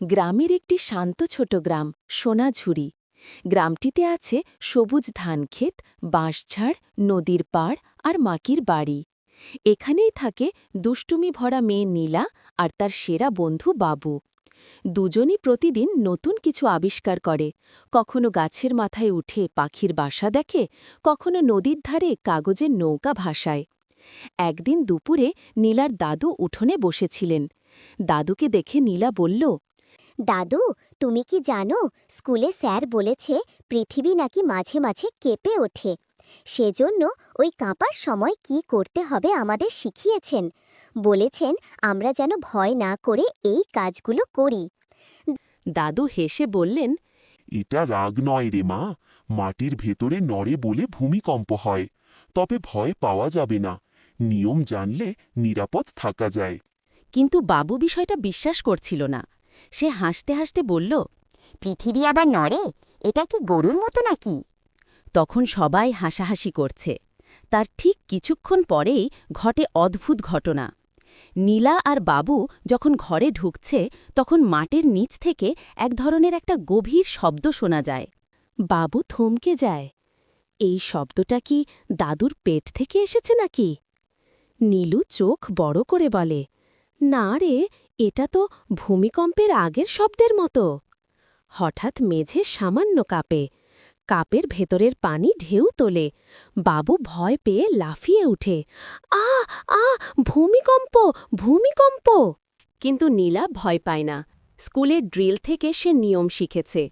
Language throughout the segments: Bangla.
গ্রামের একটি শান্ত ছোট গ্রাম, সোনাঝুরি। গ্রামটিতে আছে সবুজ ধানক্ষেত বাঁশঝাড় নদীর পাড় আর মাকির বাড়ি। এখানেই থাকে দুষ্টুমি ভরা মেয়ে নীলা আর তার সেরা বন্ধু বাবু। দুজনই প্রতিদিন নতুন কিছু আবিষ্কার করে। কখনো গাছের মাথায় উঠে পাখির বাসা দেখে, কখনো নদীর ধারে কাগজের নৌকা ভাসায়। একদিন দুপুরে নীলার দাদু উঠোনে বসেছিলেন। দাদুকে দেখে নীলা বলল দাদু তুমি কি জানো স্কুলে স্যার বলেছে পৃথিবী নাকি মাঝে মাঝে কেঁপে ওঠে। সেজন্য ওই কাঁপার সময় কি করতে হবে আমাদের শিখিয়েছেন। বলেছেন আমরা যেন ভয় না করে এই কাজগুলো করি। দাদু হেসে বললেন এটা রাগ নয় রে মা মাটির ভেতরে নড়ে বলে ভূমিকম্প হয়। তবে ভয় পাওয়া যাবে না নিয়ম জানলে নিরাপদ থাকা যায়। কিন্তু বাবু বিষয়টা বিশ্বাস করছিল না। সে হাসতে হাসতে বলল পৃথিবী আবার নড়ে? এটা কি গরুর মতো নাকি? তখন সবাই হাসাহাসি করছে। তার ঠিক কিছুক্ষণ পরেই ঘটে অদ্ভুত ঘটনা। নীলা আর বাবু যখন ঘরে ঢুকছে তখন মাটির নিচ থেকে এক ধরনের একটা গভীর শব্দ শোনা যায়। বাবু থমকে যায়। এই শব্দটা কি দাদুর পেট থেকে এসেছে নাকি? নীলু চোখ বড় করে বলে না রে এটা তো ভূমিকম্পের আগের শব্দের মতো। হঠাৎ মেঝে সামান্য কাঁপে। কাপের ভেতরের পানি ঢেউ তোলে। বাবু ভয় পেয়ে লাফিয়ে উঠে। আ আ, ভূমিকম্প ভূমিকম্প! কিন্তু নীলা ভয় পায় না। স্কুলের ড্রিল থেকে সে নিয়ম শিখেছে।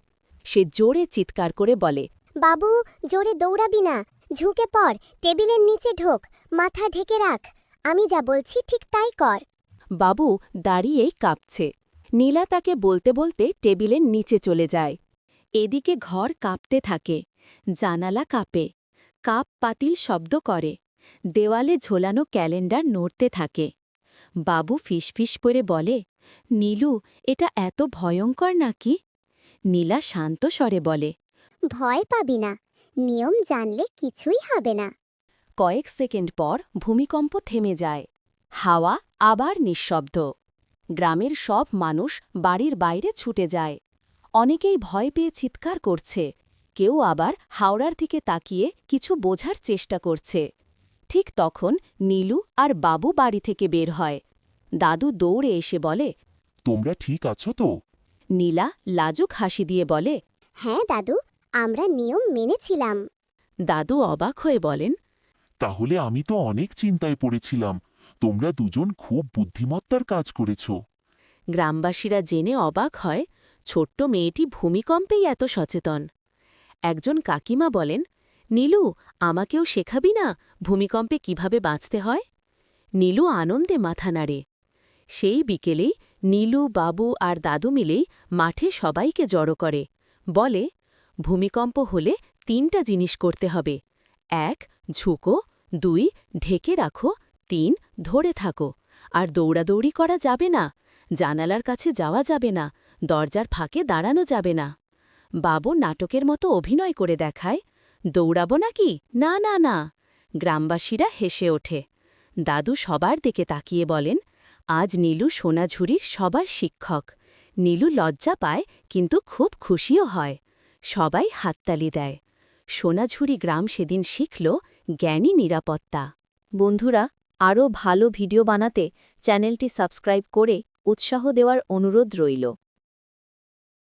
সে জোরে চিৎকার করে বলে, বাবু, জোরে দৌড়াবি না। ঝুঁকে পড়, টেবিলের নিচে ঢোক, মাথা ঢেকে রাখ। আমি যা বলছি ঠিক তাই কর। বাবু দাঁড়িয়েই কাঁপছে। নীলা তাকে বলতে বলতে টেবিলের নিচে চলে যায়। এদিকে ঘর কাঁপতে থাকে। জানালা কাঁপে। কাপ পাতিল শব্দ করে। দেওয়ালে ঝোলানো ক্যালেন্ডার নড়তে থাকে। বাবু ফিসফিস করে বলে নীলু এটা এত ভয়ঙ্কর নাকি? নীলা শান্ত স্বরে বলে ভয় পাবি না। নিয়ম জানলে কিছুই হবে না। কয়েক সেকেন্ড পর ভূমিকম্প থেমে যায়। হাওয়া আবার নিঃশব্দ। গ্রামের সব মানুষ বাড়ির বাইরে ছুটে যায়। অনেকেই ভয় পেয়ে চিৎকার করছে। কেউ আবার হাওড়ার দিকে তাকিয়ে কিছু বোঝার চেষ্টা করছে। ঠিক তখন নীলু আর বাবু বাড়ি থেকে বের হয়। দাদু দৌড়ে এসে বলে তোমরা ঠিক আছো তো? নীলা লাজুক হাসি দিয়ে বলে হ্যাঁ দাদু আমরা নিয়ম মেনেছিলাম। দাদু অবাক হয়ে বলেন তাহলে আমি তো অনেক চিন্তায় পড়েছিলাম। তোমরা দুজন খুব বুদ্ধিমত্তার কাজ করেছ। গ্রামবাসীরা জেনে অবাক হয়, ছোট্ট মেয়েটি ভূমিকম্পেই এত সচেতন। একজন কাকিমা বলেন, নীলু, আমাকেও শেখাবি না ভূমিকম্পে কীভাবে বাঁচতে হয়? নীলু আনন্দে মাথা নাড়ে। সেই বিকেলেই নীলু, বাবু আর দাদু মিলেই মাঠে সবাইকে জড়ো করে। বলে, ভূমিকম্প হলে তিনটা জিনিস করতে হবে। এক, ঝুঁকো, দুই, ঢেকে রাখো তিন, ধরে থাকো। আর দৌড়াদৌড়ি করা যাবে না। জানালার কাছে যাওয়া যাবে না। দরজার ফাঁকে দাঁড়ানো যাবে না। বাবু নাটকের মতো অভিনয় করে দেখায়। দৌড়াবো নাকি? না না না। গ্রামবাসীরা হেসে ওঠে। দাদু সবার দিকে তাকিয়ে বলেন, আজ নীলু সোনাঝুরির সবার শিক্ষক। নীলু লজ্জা পায়, কিন্তু খুব খুশিও হয়। সবাই হাততালি দেয়। সোনাঝুরি গ্রাম সেদিন শিখল জ্ঞানী নিরাপত্তা। বন্ধুরা আরও ভালো ভিডিও বানাতে চ্যানেলটি সাবস্ক্রাইব করে উৎসাহ দেওয়ার অনুরোধ রইল।